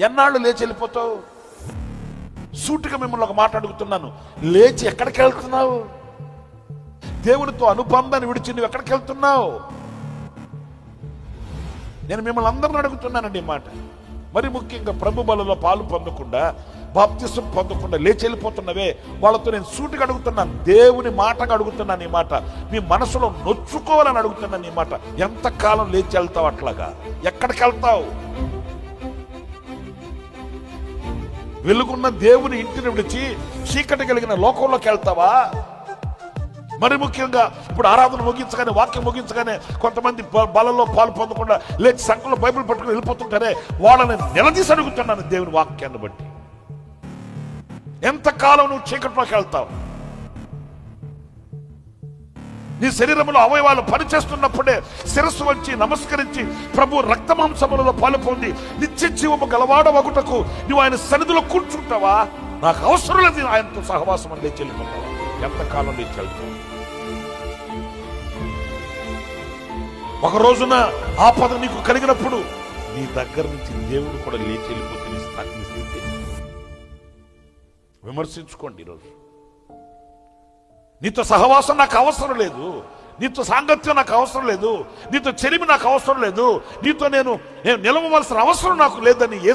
ఎన్నాళ్ళు లేచి వెళ్ళిపోతావు? సూటిగా మిమ్మల్ని ఒక మాట అడుగుతున్నాను. లేచి ఎక్కడికి వెళ్తున్నావు? దేవునితో అనుబంధాన్ని విడిచి నువ్వు ఎక్కడికి వెళ్తున్నావు? నేను మిమ్మల్ని అందరిని అడుగుతున్నానండి ఈ మాట. మరి ముఖ్యంగా ప్రభు బలలో పాలు పొందకుండా బాప్తిసం పొందకుండా లేచి వెళ్ళిపోతున్నవే. వాళ్ళతో నేను సూటిగా అడుగుతున్నాను. దేవుని మాటగా అడుగుతున్నాను ఈ మాట. మీ మనసులో నొచ్చుకోవాలని అడుగుతున్నాను ఈ మాట. ఎంతకాలం లేచి వెళ్తావు అట్లాగా? ఎక్కడికి వెళ్తావు? వెలుగున్న దేవుని ఇంటిని విడిచి చీకటి కలిగిన లోకంలోకి వెళ్తావా? మరి ముఖ్యంగా ఇప్పుడు ఆరాధన ముగించగానే వాక్యం ముగించగానే కొంతమంది బలంలో పాలు పొందకుండా లేచి సంఖ్యలో బైబిల్ పట్టుకుని వెళ్ళిపోతుంటారే వాళ్ళని నిలదీసి అడుగుతున్నాను దేవుని వాక్యాన్ని బట్టి. ఎంతకాలం నువ్వు చీకటిలోకి వెళ్తావు? నీ శరీరంలో అవయవాలు పనిచేస్తున్నప్పుడే శిరస్సు వచ్చి నమస్కరించి ప్రభు రక్తమాంసములలో పాలు పొంది నిత్య జీవము గలవాడ వగుటకు నువ్వు ఆయన సన్నిధిలో కూర్చుంటావా? నాకు అవసరం లేదు ఆయనతో సహవాసం అని లేచి వెళ్ళిపోతావా? ఎంతకాలం లేచి వెళ్తావు? ఒక రోజున ఆపద నీకు కలిగినప్పుడు నీ దగ్గర నుంచి దేవుడు కూడా లేచి వెళ్ళిపోతే నీ స్థితి. విమర్శించుకోండి ఈరోజు. నీతో సహవాసం నాకు అవసరం లేదు. నీతో సాంగత్యం నాకు అవసరం లేదు. నీతో చెరిమి నాకు అవసరం లేదు. నీతో నేను నేను నిలవవలసిన అవసరం నాకు లేదని ఏ